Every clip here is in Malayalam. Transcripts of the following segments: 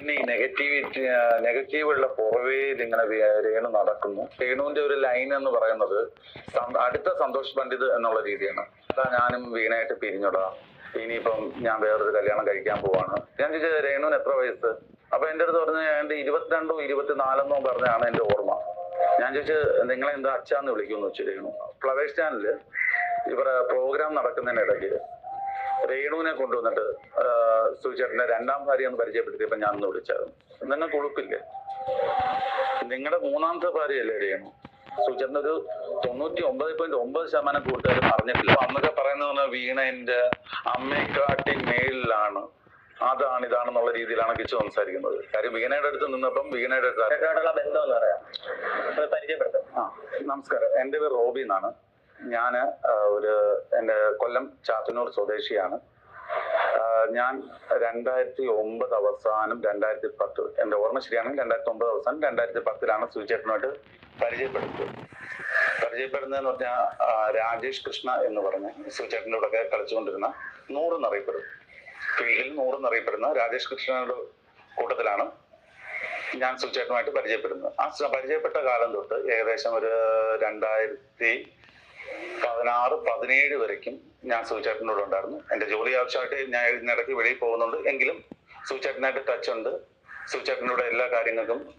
പിന്നെ ഈ നെഗറ്റിവിറ്റി നെഗറ്റീവുള്ള പുറവേ ഇങ്ങനെ വി- രേണു നടക്കുന്നു. രേണുവിന്റെ ഒരു ലൈൻ എന്ന് പറയുന്നത് അടുത്ത സന്തോഷ് പണ്ഡിത് എന്നുള്ള രീതിയാണ്. അതാ ഞാനും വീണായിട്ട് പിരിഞ്ഞോടാ ഇനിയിപ്പം ഞാൻ വേറൊരു കല്യാണം കഴിക്കാൻ പോവാണ്. ഞാൻ ചോദിച്ചത് രേണുവിന് എത്ര വയസ്സ്? അപ്പൊ എന്റെ അടുത്ത് പറഞ്ഞ എന്റെ ഇരുപത്തിരണ്ടോ ഇരുപത്തിനാലെന്നോ പറഞ്ഞാണ് എന്റെ ഓർമ്മ. ഞാൻ ചോദിച്ചത് നിങ്ങളെ എന്താ അച്ഛാന്ന് വിളിക്കുമെന്ന് വെച്ചു രേണു. ഫ്ലവേഴ്സ് ചാനലിൽ ഇവിടെ പ്രോഗ്രാം നടക്കുന്നതിനിടയ്ക്ക് രേണുവിനെ കൊണ്ടുവന്നിട്ട് സുചേട്ടന്റെ രണ്ടാം ഭാര്യ എന്ന് പരിചയപ്പെടുത്തിയപ്പോ ഞാൻ ഒന്ന് വിളിച്ചായിരുന്നു. നിങ്ങൾക്ക് ഉളുപ്പില്ലേ? നിങ്ങളുടെ മൂന്നാമത്തെ ഭാര്യയല്ലേ രേണു? സുചേട്ടൻ ഒരു തൊണ്ണൂറ്റി ഒമ്പത് പോയിന്റ് ഒമ്പത് ശതമാനം കൂട്ടുകാരും അറിഞ്ഞിട്ടില്ല അന്നൊക്കെ പറയുന്നത് വീണന്റെ അമ്മയെക്കാട്ടി മേളിലാണ് അതാണ് ഇതാണെന്നുള്ള രീതിയിലാണ് കിച്ചു സംസാരിക്കുന്നത്. കാര്യം വീണയുടെ അടുത്ത് നിന്നപ്പം വീണയുടെ ബന്ധം എന്ന് പറയാം. പരിചയപ്പെടുത്തും ആ നമസ്കാരം. എന്റെ പേര് റോബി എന്നാണ് ഞാൻ ഒരു എന്റെ കൊല്ലം ചാത്തന്നൂർ സ്വദേശിയാണ്. ഞാൻ രണ്ടായിരത്തി ഒമ്പത് അവസാനം രണ്ടായിരത്തി പത്ത് എന്റെ ഓർമ്മ ശരിയാണെങ്കിൽ രണ്ടായിരത്തി ഒമ്പത് അവസാനം രണ്ടായിരത്തി പത്തിലാണ് സുചേട്ടനുമായിട്ട് പരിചയപ്പെടുന്നത്. പരിചയപ്പെടുന്നതെന്ന് പറഞ്ഞാൽ രാജേഷ് കൃഷ്ണ എന്ന് പറഞ്ഞ് സുചേട്ടന്റെ കൂടെ ഒക്കെ കളിച്ചുകൊണ്ടിരുന്ന നൂറ് എന്നറിയപ്പെടും ഫീൽഡിൽ നൂറ് എന്നറിയപ്പെടുന്ന രാജേഷ് കൃഷ്ണയുടെ കൂട്ടത്തിലാണ് ഞാൻ സുചേട്ടനുമായിട്ട് പരിചയപ്പെടുന്നത്. ആ പരിചയപ്പെട്ട കാലം തൊട്ട് ഏകദേശം ഒരു രണ്ടായിരത്തി പതിനാറ് പതിനേഴ് വരയ്ക്കും ഞാൻ സുചേട്ടന്റെ കൂടെ ഉണ്ടായിരുന്നു. എന്റെ ജോലി ആവശ്യമായിട്ട് ഞാൻ ഇതിനിടയ്ക്ക് വെളിയിൽ പോകുന്നുണ്ട്. എങ്കിലും സുചേട്ടനായിട്ട് ടച്ച് ഉണ്ട്. സുചേട്ടന്റെ എല്ലാ കാര്യങ്ങൾക്കും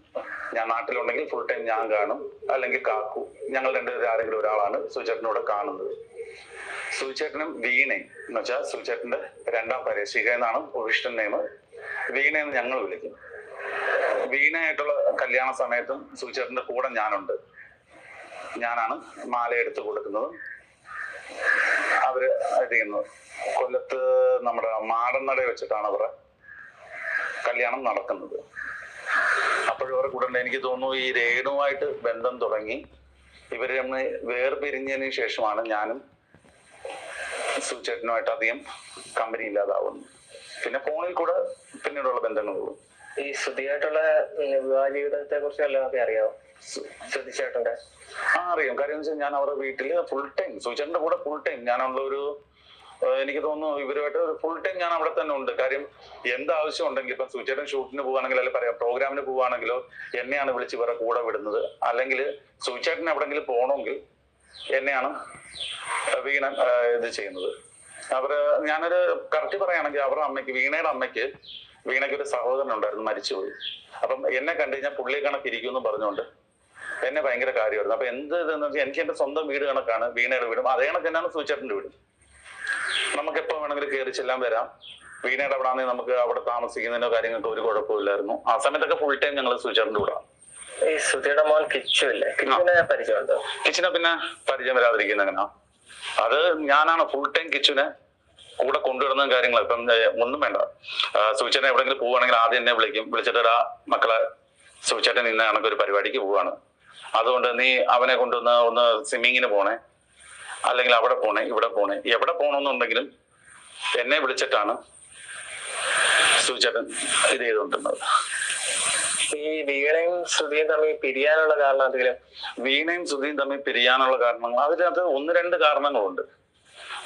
ഞാൻ നാട്ടിലുണ്ടെങ്കിൽ ഫുൾ ടൈം ഞാൻ കാണും. അല്ലെങ്കിൽ കാക്കു. ഞങ്ങൾ രണ്ടുപേരും ആരെങ്കിലും ഒരാളാണ് സുചേട്ടനോട് കാണുന്നത്. സുചേട്ടനും വീണയും. എന്ന് വെച്ചാൽ സുചേട്ടന്റെ രണ്ടാം പരേശിക എന്നാണ് ഒഫീഷ്യൽ നെയ്മ് വീണ എന്ന് ഞങ്ങൾ വിളിക്കും. വീണയായിട്ടുള്ള കല്യാണ സമയത്തും സുചേട്ടന്റെ കൂടെ ഞാനുണ്ട്. ഞാനാണ് മാല എടുത്ത് കൊടുക്കുന്നത്. അവർ ചെയ്യുന്നത് കൊല്ലത്ത് നമ്മുടെ മാടന്നട വെച്ചിട്ടാണ് അവരുടെ കല്യാണം നടക്കുന്നത്. അപ്പോഴും അവരുടെ കൂടെ എനിക്ക് തോന്നുന്നു ഈ രേണുവായിട്ട് ബന്ധം തുടങ്ങി ഇവർ നമ്മൾ വേർപിരിഞ്ഞതിന് ശേഷമാണ് ഞാനും സുചേട്ടനുമായിട്ട് അധികം കമ്പനി ഇല്ലാതാവുന്നു പിന്നെ ഫോണിൽ കൂടെ പിന്നീടുള്ള ബന്ധങ്ങളുള്ളൂ. ഈ ശ്രുതിയായിട്ടുള്ള വിവാഹ ജീവിതത്തെ കുറിച്ച് എല്ലാവർക്കും അറിയാമോ ശ്രുതിച്ചേട്ടന്റെ? ആ അറിയാം. കാര്യം വെച്ചാൽ ഞാൻ അവരുടെ വീട്ടിൽ ഫുൾ ടൈം സുചേട്ടന്റെ കൂടെ ഫുൾ ടൈം ഞാനുള്ള ഒരു എനിക്ക് തോന്നുന്നു ഇവരുമായിട്ട് ഒരു ഫുൾ ടൈം ഞാൻ അവിടെ തന്നെ ഉണ്ട്. കാര്യം എന്ത് ആവശ്യം ഉണ്ടെങ്കിൽ ഇപ്പൊ സുചേട്ടൻ ഷൂട്ടിന് പോവാണെങ്കിൽ അല്ലെങ്കിൽ പറയാം പ്രോഗ്രാമിന് പോവാണെങ്കിലോ എന്നെയാണ് വിളിച്ച് ഇവരുടെ കൂടെ വിടുന്നത്. അല്ലെങ്കിൽ സുചേട്ടൻ എവിടെങ്കിലും പോകണമെങ്കിൽ എന്നെയാണ് വീണ ഇത് ചെയ്യുന്നത്. അവർ ഞാനൊരു കറക്റ്റ് പറയുകയാണെങ്കിൽ അവരുടെ അമ്മയ്ക്ക് വീണയുടെ അമ്മയ്ക്ക് വീണയ്ക്ക് ഒരു സഹോദരൻ ഉണ്ടായിരുന്നു മരിച്ചുപോയി. അപ്പം എന്നെ കണ്ടു കഴിഞ്ഞാൽ പുള്ളിയെ കണക്കിരിക്കും എന്ന് പറഞ്ഞുകൊണ്ട് എന്നെ ഭയങ്കര കാര്യമായിരുന്നു. അപ്പൊ എന്ത് ഇതെന്ന് വെച്ചാൽ എനിക്ക് എന്റെ സ്വന്തം വീട് കണക്കാണ്. വീണയുടെ വീടും. അതേ കണക്ക് തന്നെയാണ് സൂചേട്ടന്റെ വീടും. നമുക്ക് എപ്പോ വേണമെങ്കിലും കയറി ചെല്ലാൻ വരാം. വീണയുടെ അവിടെ ആണെങ്കിൽ നമുക്ക് അവിടെ താമസിക്കുന്നതിനോ കാര്യങ്ങൾക്കോ ഒരു കുഴപ്പമില്ലായിരുന്നു. ആ സമയത്തൊക്കെ ഫുൾ ടൈം ഞങ്ങൾ സൂചേട്ടന്റെ കൂടെ. ഈ മോൻ കിച്ചു കിച്ചുവിനെ പരിചയമുണ്ടോ? കിച്ചനെ പിന്നെ പരിചയം വരാതിരിക്കുന്ന അങ്ങനെ അത് ഞാനാണ് ഫുൾ ടൈം കിച്ചനെ കൂടെ കൊണ്ടുവരുന്ന കാര്യങ്ങൾ ഇപ്പം ഒന്നും വേണ്ട. സൂചന എവിടെങ്കിലും പോവുകയാണെങ്കിൽ ആദ്യം എന്നെ വിളിക്കും. വിളിച്ചിട്ട് ആ മക്കളെ സൂചേട്ടൻ ഇന്ന കണക്ക് ഒരു പരിപാടിക്ക് പോവാണ് അതുകൊണ്ട് നീ അവനെ കൊണ്ടുവന്ന് ഒന്ന് സ്വിമ്മിങ്ങിന് പോണേ. അല്ലെങ്കിൽ അവിടെ പോണേ ഇവിടെ പോണേ. എവിടെ പോകണമെന്നുണ്ടെങ്കിലും എന്നെ വിളിച്ചിട്ടാണ് സുചരൻ ഇത് ചെയ്തുകൊണ്ടിരുന്നത്. ഈ വീണയും ശ്രുതിയും തമ്മിൽ പിരിയാനുള്ള കാരണം എന്തെങ്കിലും? വീണയും ശ്രുതിയും തമ്മിൽ പിരിയാനുള്ള കാരണങ്ങൾ. അതിനകത്ത് ഒന്ന് രണ്ട് കാരണങ്ങളുണ്ട്.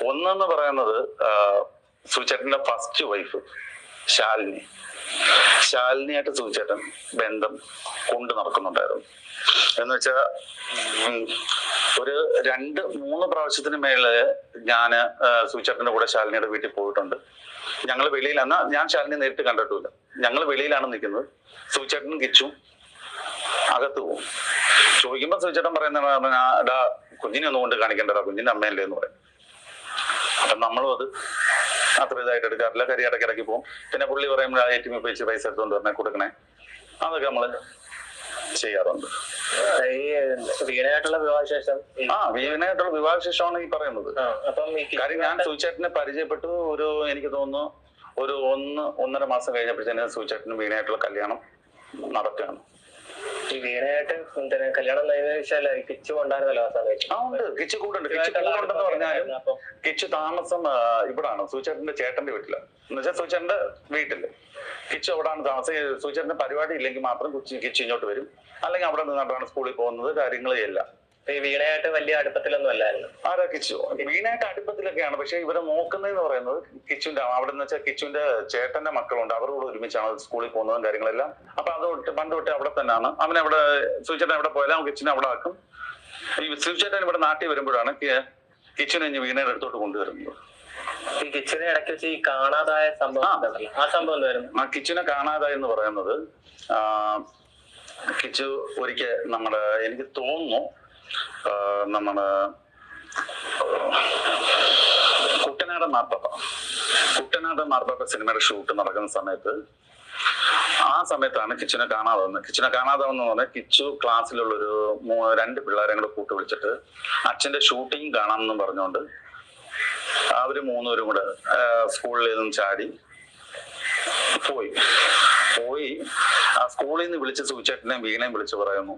ഒന്നെന്ന് പറയുന്നത് സുചരന്റെ സുചേട്ടന്റെ ഫസ്റ്റ് വൈഫ് ശാലിനി. ശാലിനിയായിട്ട് സൂചേട്ടൻ ബന്ധം കൊണ്ട് നടക്കുന്നുണ്ടായിരുന്നു. എന്ന് വെച്ചാ ഒരു രണ്ട് മൂന്ന് പ്രാവശ്യത്തിന് മേലെ ഞാൻ സൂചേട്ടന്റെ കൂടെ ശാലിനിയുടെ വീട്ടിൽ പോയിട്ടുണ്ട്. ഞങ്ങൾ വെളിയിൽ എന്നാ ഞാൻ ശാലിനി നേരിട്ട് കണ്ടിട്ടില്ല ഞങ്ങൾ വെളിയിലാണ് നിൽക്കുന്നത്. സൂചേട്ടനും കിച്ചും അകത്ത് പോകും. ചോദിക്കുമ്പോ സൂചേട്ടൻ പറയുന്ന ഡാ കുഞ്ഞിനെ ഒന്നും കൊണ്ട് കാണിക്കണ്ടടാ കുഞ്ഞിന്റെ അമ്മയല്ലേ എന്ന് പറയും. അപ്പൊ നമ്മളും അത് അത്ര ഇതായിട്ട് എടുക്കാറില്ല. കരി ഇടയ്ക്ക് ഇടയ്ക്ക് പോകും പിന്നെ പുള്ളി പറയുമ്പോൾ എ ടി എം വെച്ച് പൈസ എടുത്തുകൊണ്ട് വരണേ കൊടുക്കണേ. അതൊക്കെ നമ്മൾ ചെയ്യാറുണ്ട്. ഈ വീണയായിട്ടുള്ള വിവാഹശേഷം? ആ വീണയായിട്ടുള്ള വിവാഹശേഷമാണ് ഈ പറയുന്നത്. കാര്യം ഞാൻ സൂചേട്ടനെ പരിചയപ്പെട്ടു. ഒരു എനിക്ക് തോന്നുന്നു ഒരു ഒന്ന് ഒന്നര മാസം കഴിഞ്ഞപ്പോഴത്തേന് സൂചേട്ടനും വീണയായിട്ടുള്ള കല്യാണം നടക്കുകയാണ്. ഈ വീണയായിട്ട് കല്യാണം കഴിഞ്ഞ വെച്ചാൽ കിച്ചു ഉണ്ടായിരുന്നല്ലോ ആ സമയത്ത് ആ ഉണ്ട്. കിച്ചു കൂടുണ്ട് കിച്ചു കൂടുണ്ടെന്ന് പറഞ്ഞാലും കിച്ചു താമസം ഇവിടാണ്. സൂചേട്ടന്റെ ചേട്ടന്റെ വീട്ടിൽ. എന്നുവെച്ചാൽ സൂചേട്ടന്റെ വീട്ടിൽ. കിച്ചു അവിടാണ് താമസം. സുചേട്ടന്റെ പരിപാടി ഇല്ലെങ്കിൽ മാത്രം കൊച്ചി ഇങ്ങോട്ട് വരും. അല്ലെങ്കിൽ അവിടെ നിന്നാണ് സ്കൂളിൽ പോകുന്നത്. കാര്യങ്ങളേ ഇല്ല ഈ വീണയായിട്ട് വലിയ അടുപ്പത്തിലൊന്നും അല്ലായിരുന്നു. ആരാ കിച്ചു. വീണയായിട്ട് അടുപ്പത്തിലൊക്കെയാണ്. പക്ഷെ ഇവരെ നോക്കുന്നതെന്ന് പറയുന്നത് കിച്ചുന്റെ അവിടെ എന്ന് വെച്ചാൽ കിച്ചുന്റെ ചേട്ടന്റെ മക്കളുണ്ട്. അവരോട് ഒരുമിച്ചാണ് സ്കൂളിൽ പോകുന്നതും കാര്യങ്ങളെല്ലാം. അപ്പൊ അത് തൊട്ട് പണ്ട് തൊട്ട് അവിടെ തന്നെയാണ്. അവൻ അവിടെ സുചേട്ടൻ എവിടെ പോയാലും കിച്ചിനെ അവിടെ ആക്കും. ഈ സുചേട്ടൻ ഇവിടെ നാട്ടിൽ വരുമ്പോഴാണ് കിച്ചനെ വീണയുടെ അടുത്തോട്ട് കൊണ്ടുവരുന്നത്. ഈ കിച്ചനെ ഇടയ്ക്ക് വെച്ച് ഈ കാണാതായ സംഭവം ആ. സംഭവം എന്തായിരുന്നു ആ കിച്ചുനെ കാണാതായി എന്ന് പറയുന്നത് കിച്ചു ഒരിക്കൽ നമ്മുടെ എനിക്ക് തോന്നുന്നു നമ്മുടെ കുട്ടനാടൻ മാർപ്പാപ്പ. കുട്ടനാടൻ മാർപ്പാപ്പ സിനിമയുടെ ഷൂട്ട് നടക്കുന്ന സമയത്ത് ആ സമയത്താണ് കിച്ചുനെ കാണാതെ വന്നത് കിച്ചുനെ കാണാതെ വന്നു പറഞ്ഞാൽ കിച്ചു ക്ലാസ്സിലുള്ളൊരു ഒരു രണ്ട് പിള്ളേരെ കൂടെ കൂട്ടി വിളിച്ചിട്ട് അച്ഛന്റെ ഷൂട്ടിംഗ് കാണാമെന്നും പറഞ്ഞുകൊണ്ട് അവർ മൂന്നുപേരും കൂടെ സ്കൂളിൽ നിന്നും ചാടി പോയി. പോയി സ്കൂളിൽ നിന്ന് വിളിച്ച് സൂചേട്ടനെയും വീണയും വിളിച്ച് പറയുന്നു.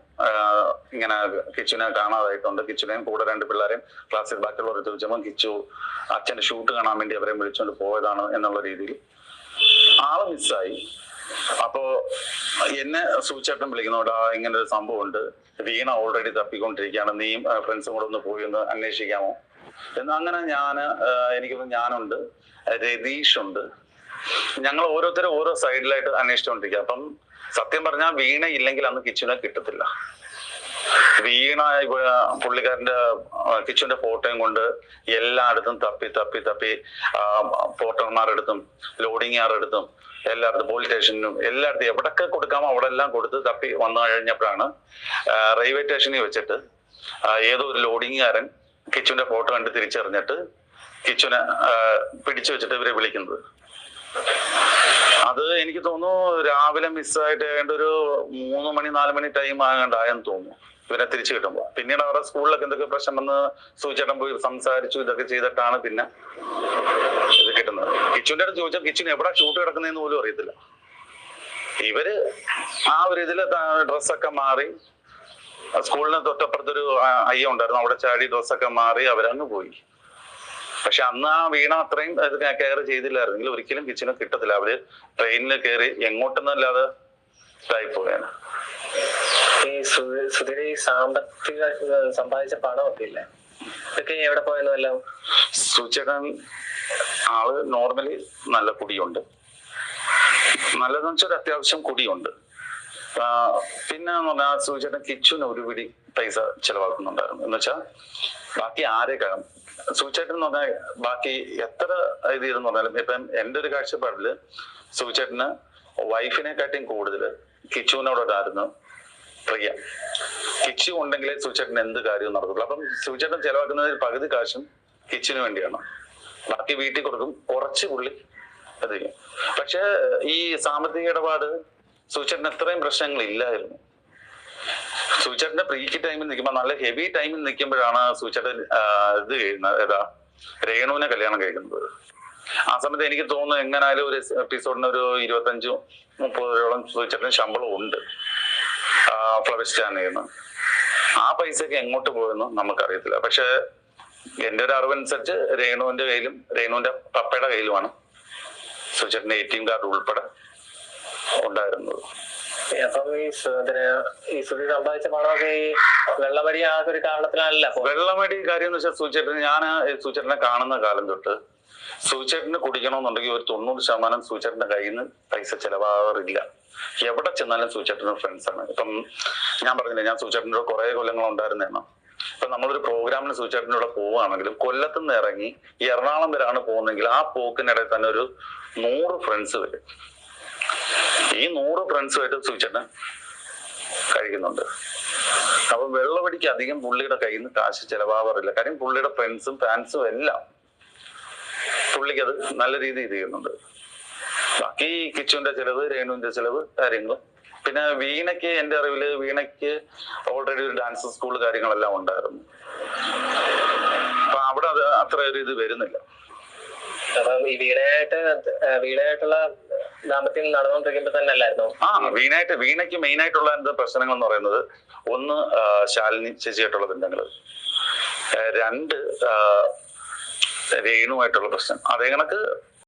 ഇങ്ങനെ കിച്ചുനെ കാണാതായിട്ടുണ്ട്. കിച്ചുനെയും കൂടെ രണ്ട് പിള്ളേരെയും ക്ലാസ്സിൽ ബാക്കിയുള്ളവർ ചോദിച്ചപ്പോൾ കിച്ചു അച്ഛന്റെ ഷൂട്ട് കാണാൻ വേണ്ടി അവരെയും വിളിച്ചുകൊണ്ട് പോയതാണ് എന്നുള്ള രീതിയിൽ. ആൾ മിസ്സായി അപ്പോ എന്നെ സൂചേട്ടൻ വിളിക്കുന്നോടാ ഇങ്ങനെ ഒരു സംഭവം ഉണ്ട് വീണ ഓൾറെഡി തപ്പിക്കൊണ്ടിരിക്കുകയാണ്. നീയും ഫ്രണ്ട്സും കൂടെ ഒന്ന് പോയി ഒന്ന് അന്വേഷിക്കാമോ? എന്ന് അങ്ങനെ ഞാൻ എനിക്ക് ഞാനുണ്ട്. രതീഷ് ഉണ്ട്. ഞങ്ങൾ ഓരോരുത്തരും ഓരോ സൈഡിലായിട്ട് അന്വേഷിച്ചുകൊണ്ടിരിക്കുക അപ്പം സത്യം പറഞ്ഞാൽ വീണ ഇല്ലെങ്കിൽ അന്ന് കിച്ചുനെ കിട്ടത്തില്ല. വീണ പുള്ളിക്കാരന്റെ കിച്ചുവിന്റെ ഫോട്ടോയും കൊണ്ട് എല്ലായിടത്തും തപ്പി തപ്പി തപ്പി പോർട്ടർമാരെടുത്തും ലോഡിങ്ങാരെടുത്തും എല്ലായിടത്തും പോലീസ് സ്റ്റേഷനിലും എല്ലായിടത്തും എവിടൊക്കെ കൊടുക്കാമോ അവിടെ എല്ലാം കൊടുത്ത് തപ്പി വന്നു കഴിഞ്ഞപ്പോഴാണ് റെയിൽവേ സ്റ്റേഷനിൽ വെച്ചിട്ട് ഏതോ ഒരു ലോഡിങ്ങുകാരൻ കിച്ചുവിന്റെ ഫോട്ടോ കണ്ട് തിരിച്ചറിഞ്ഞിട്ട് കിച്ചുനെ ആ, പിടിച്ചു വെച്ചിട്ട് ഇവരെ വിളിക്കുന്നത്. അത് എനിക്ക് തോന്നുന്നു രാവിലെ മിസ്സായിട്ട് ഏതാണ്ട് ഒരു മൂന്ന് മണി നാല് മണി ടൈം ആകണ്ടായെന്ന് തോന്നുന്നു. ഇവരെ തിരിച്ചു കിട്ടുമ്പോ. പിന്നീട് അവരുടെ സ്കൂളിലൊക്കെ എന്തൊക്കെ പ്രശ്നം വന്ന് സൂചേട്ടൻ പോയി സംസാരിച്ചു ഇതൊക്കെ ചെയ്തിട്ടാണ് പിന്നെ ഇത് കിട്ടുന്നത്. കിച്ചുവിന്റെ അടുത്ത് ചോദിച്ചാൽ കിച്ചു എവിടെ ഷൂട്ട് കിടക്കുന്നതെന്ന് പോലും അറിയത്തില്ല. ഇവർ ആ ഒരു ഇതിൽ ഡ്രസ്സൊക്കെ മാറി സ്കൂളിന് തൊട്ടപ്പുറത്തൊരു അയ്യ ഉണ്ടായിരുന്നു. അവിടെ ചാടി ഡ്രസ്സൊക്കെ മാറി അവരങ്ങ് പോയി. പക്ഷെ അന്ന് ആ വീണ അത്രയും കെയർ ചെയ്തില്ലായിരുന്നെങ്കിൽ ഒരിക്കലും കിച്ചനെ കിട്ടത്തില്ല. അവർ ട്രെയിനിൽ കയറി എങ്ങോട്ടെന്നല്ലാതെ ഇതായി പോയാണ് ഈ സാമ്പത്തിക സമ്പാദിച്ച പണമൊക്കെ ഇല്ലേ? ഇതൊക്കെ എവിടെ പോയെന്ന് സുചേട്ടൻ ആൾ നോർമലി നല്ല കുടിയുണ്ട്. നല്ലതെന്ന് വെച്ചാൽ അത്യാവശ്യം കുടിയുണ്ട്. പിന്നെ എന്ന് പറഞ്ഞാൽ ഒരുപിടി കിച്ചുവിന് ഒരു പിടി പൈസ ചെലവാക്കുന്നുണ്ടായിരുന്നു. എന്ന് വെച്ചാൽ ബാക്കി ആരെക്കാളും സൂചേട്ടൻ എന്ന് പറഞ്ഞാൽ ബാക്കി എത്ര ഇത് ചെയ്തെന്ന് പറഞ്ഞാലും ഇപ്പം എന്റെ ഒരു കാഴ്ചപ്പാടിൽ സൂചേട്ടന് വൈഫിനെക്കാട്ടിയും കൂടുതൽ കിച്ചുവിനോടൊരായിരുന്നു പ്രിയ. കിച്ചു ഉണ്ടെങ്കിലേ സൂചേട്ടൻ എന്ത് കാര്യവും നടക്കുള്ളൂ അപ്പം സൂചേട്ടൻ ചെലവാക്കുന്നതിൽ പകുതി കാശും കിച്ചിന് വേണ്ടിയാണ്. ബാക്കി വീട്ടിൽ കൊടുക്കും. കുറച്ച് പുള്ളി അത് പക്ഷെ ഈ സാമ്പത്തിക ഇടപാട് സൂചേട്ടന് എത്രയും പ്രശ്നങ്ങൾ ഇല്ലായിരുന്നു സൂചേട്ടന്റെ പ്രീക്ക് ടൈമിൽ നിൽക്കുമ്പോൾ നല്ല ഹെവി ടൈമിൽ നിൽക്കുമ്പോഴാണ് സൂചേട്ടൻ ഇത് ചെയ്യുന്നത്. ഏതാ? രേണുവിനെ കല്യാണം കഴിക്കുന്നത്. ആ സമയത്ത് എനിക്ക് തോന്നുന്നു എങ്ങനായാലും ഒരു എപ്പിസോഡിന് ഒരു ഇരുപത്തഞ്ചു മുപ്പത് രൂപയോളം സൂചേട്ടന് ശമ്പളം ഉണ്ട്. സ്റ്റാൻഡിൽ നിന്ന് ആ പൈസക്ക് എങ്ങോട്ട് പോയെന്ന് നമുക്കറിയത്തില്ല. പക്ഷെ എന്റെ ഒരു അറിവനുസരിച്ച് രേണുവിന്റെ കയ്യിലും രേണുവിന്റെ പപ്പയുടെ കയ്യിലുമാണ് സുചേട്ടന്റെ എ ടി എം കാർഡ് ഉൾപ്പെടെ ഉണ്ടായിരുന്നത്. ഈ വെള്ളമടി കാര്യം എന്ന് വെച്ചാൽ ഞാൻ സൂചേട്ടനെ കാണുന്ന കാലം തൊട്ട് സൂചേട്ടന് കുടിക്കണമെന്നുണ്ടെങ്കിൽ ഒരു തൊണ്ണൂറ് ശതമാനം സൂചേട്ടന്റെ കയ്യിൽ നിന്ന് പൈസ ചെലവാകാറില്ല. എവിടെ ചെന്നാലും സൂചേട്ടന് ഫ്രണ്ട്സ് ആണ്. ഇപ്പം ഞാൻ പറഞ്ഞില്ലേ ഞാൻ സൂചേട്ടന്റെ കുറെ കൊല്ലങ്ങൾ ഉണ്ടായിരുന്നേന്ന് ഇപ്പൊ നമ്മളൊരു പ്രോഗ്രാമിന് സൂചേട്ടന്റെ കൂടെ പോവുകയാണെങ്കിലും കൊല്ലത്തു നിന്ന് ഇറങ്ങി എറണാകുളം വരെയാണ് പോകുന്നതെങ്കിൽ ആ പോക്കിനിടയിൽ തന്നെ ഒരു നൂറ് ഫ്രണ്ട്സ് വരും. ഈ നൂറ് ഫ്രണ്ട്സുമായിട്ട് സൂചന കഴിക്കുന്നുണ്ട്. അപ്പൊ വെള്ളവടിക്ക് അധികം പുള്ളിയുടെ കയ്യിൽ നിന്ന് കാശ് ചെലവാവാറില്ല. കാര്യം പുള്ളിയുടെ ഫ്രണ്ട്സും ഫാൻസും എല്ലാം പുള്ളിക്ക് അത് നല്ല രീതിയിൽ ചെയ്യുന്നുണ്ട്. ബാക്കി കിച്ചുവിന്റെ ചെലവ് രേണുവിന്റെ ചെലവ് കാര്യങ്ങൾ പിന്നെ വീണയ്ക്ക് എന്റെ അറിവിൽ വീണയ്ക്ക് ഓൾറെഡി ഒരു ഡാൻസ് സ്കൂൾ കാര്യങ്ങളെല്ലാം ഉണ്ടായിരുന്നു. അപ്പൊ അവിടെ അത് അത്ര ഒരു ഇത് വരുന്നില്ല. തന്നെ ആ വീണായിട്ട് വീണയ്ക്ക് മെയിൻ ആയിട്ടുള്ള എന്താ പ്രശ്നങ്ങൾ എന്ന് പറയുന്നത് ഒന്ന് ശാലിനി ചേച്ചിയായിട്ടുള്ള ബന്ധങ്ങൾ രണ്ട് രേണുമായിട്ടുള്ള പ്രശ്നം. അതേ കണക്ക്